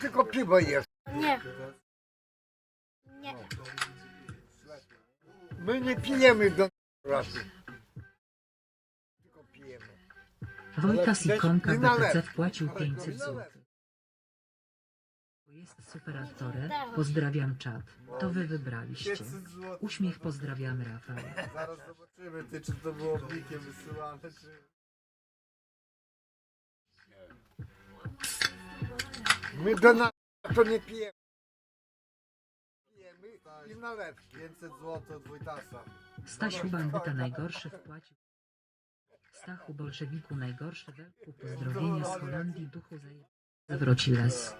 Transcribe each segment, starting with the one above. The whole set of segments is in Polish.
tylko piwo jest. Nie. Nie. My nie pijemy do razu. Tylko pijemy. Wojtas Ikonka BTC wpłacił Ale 500 i na zł. Jest super aktorem. Pozdrawiam czat. To wy wybraliście. 500 zł. Uśmiech pozdrawiam Rafał. Zaraz zobaczymy, ty, czy to było blikiem wysyłane, czy... My do nas to nie pijemy. Pijemy i na lew. 500 zł od Wojtasa. Stasiu Bandyta najgorszy wpłacił. Stachu Bolszewiku najgorszy wielku pozdrowienie z Holandii duchu zaje... Zwróci les.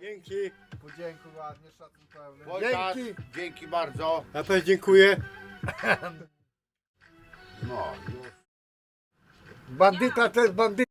Dzięki. Podziękuj ładnie, szacun pełny. Wojtas, Dzięki. dzięki bardzo. Ja też dziękuję. No, już. Bandyta to jest bandyta.